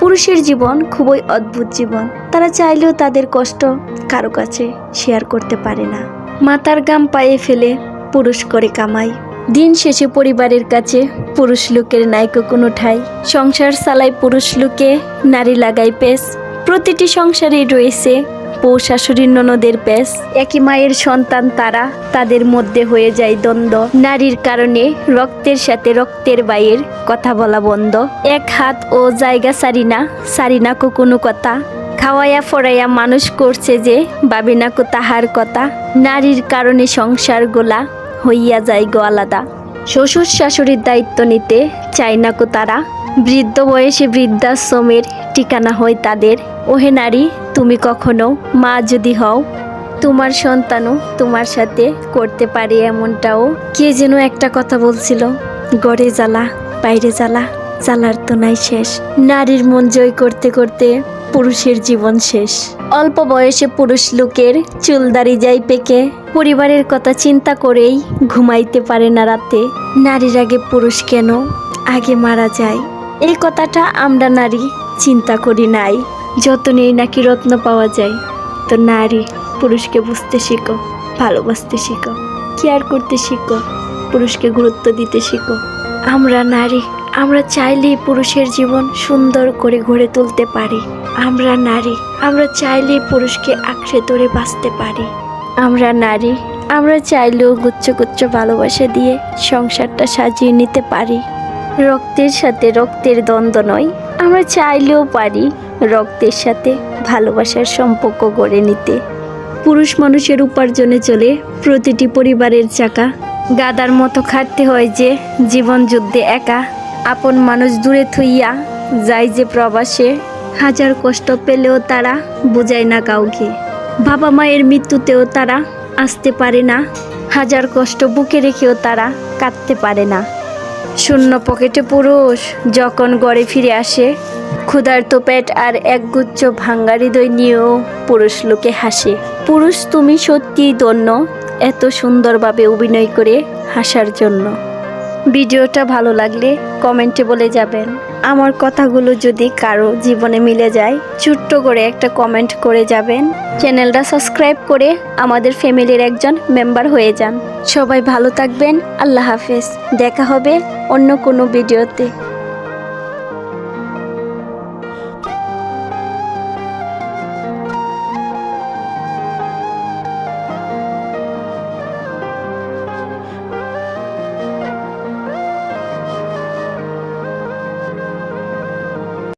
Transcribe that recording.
পুরুষের জীবন খুবই অদ্ভুত জীবন। তারা চাইলেও তাদের কষ্ট কারও কাছে শেয়ার করতে পারে না। মাতার গাম পায়ে ফেলে পুরুষ করে কামাই। দিন শেষে পরিবারের কাছে পুরুষ লোকের নাইকো কোনো ঠাই। সংসার চালায় পুরুষ লোকে নারী লাগাই পেস প্রতিটি সংসারেই রয়েছে বউ শাশুড়ির ননদের পেস একই মায়ের সন্তান তারা, তাদের মধ্যে হয়ে যায় দ্বন্দ্ব। নারীর কারণে রক্তের সাথে রক্তের বাইয়ের কথা বলা বন্ধ। এক হাত ও জায়গা সারি না সারি না কো কোনো কথা। খাওয়াইয়া ফরাইয়া মানুষ করছে যে ভাবি না কো তাহার কথা। নারীর কারণে সংসার গোলা হইয়া যায় গো আলাদা। শ্বশুর শাশুড়ির দায়িত্ব নিতে চায় না কো তারা। বৃদ্ধ বয়সে বৃদ্ধাশ্রমের ঠিকানা হয় তাদের। ওহে নারী, তুমি কখনো মা যদি হও, তোমার সন্তানও তোমার সাথে করতে পারে এমনটাও। কে যেন একটা কথা বলছিল, গড়ে জ্বালা, বাইরে জ্বালা, জ্বালার তো নাই শেষ। নারীর মন জয় করতে করতে পুরুষের জীবন শেষ। অল্প বয়সে পুরুষ লোকের চুল চুলদারি যাই পেকে। পরিবারের কথা চিন্তা করেই ঘুমাইতে পারে না রাতে। নারীর আগে পুরুষ কেন আগে মারা যায়? এই কথাটা আমরা নারী চিন্তা করি নাই। যতনেই নাকি রত্ন পাওয়া যায়, তো নারী পুরুষকে বুঝতে শিখো, ভালোবাসতে শিখো কেয়ার করতে শিখো, পুরুষকে গুরুত্ব দিতে শিখো। আমরা নারী, আমরা চাইলেই পুরুষের জীবন সুন্দর করে গড়ে তুলতে পারি। আমরা নারী, আমরা চাইলেই পুরুষকে আঁকড়ে ধরে বাঁচতে পারি। আমরা নারী, আমরা চাইলেও গুচ্ছ গুচ্ছ ভালোবাসা দিয়ে সংসারটা সাজিয়ে নিতে পারি। রক্তের সাথে রক্তের দ্বন্দ্ব নয়, আমরা চাইলেও পারি রক্তের সাথে ভালোবাসার সম্পর্ক গড়ে নিতে। পুরুষ মানুষের উপার্জনে চলে প্রতিটি পরিবারের চাকা। গাদার মতো খাটতে হয় যে জীবন যুদ্ধে একা। আপন মানুষ দূরে থইয়া যায় যে প্রবাসে। হাজার কষ্ট পেলেও তারা বোঝায় না কাউকে। বাবা মায়ের মৃত্যুতেও তারা আসতে পারে না। হাজার কষ্ট বুকে রেখেও তারা কাঁদতে পারে না। শূন্য পকেটে পুরুষ যখন গড়ে ফিরে আসে, ক্ষুধার্ত পেট আর একগুচ্ছ ভাঙ্গা হৃদয় নিয়েও পুরুষ লোকে হাসে। পুরুষ, তুমি সত্যিই ধন্য, এত সুন্দরভাবে অভিনয় করে হাসার জন্য। ভিডিওটা ভালো লাগলে কমেন্টে বলে যাবেন। আমার কথাগুলো যদি কারও জীবনে মিলে যায়, ছোট্ট করে একটা কমেন্ট করে যাবেন। চ্যানেলটা সাবস্ক্রাইব করে আমাদের ফ্যামিলির একজন মেম্বার হয়ে যান। সবাই ভালো থাকবেন, আল্লাহ হাফেজ। দেখা হবে অন্য কোনো ভিডিওতে।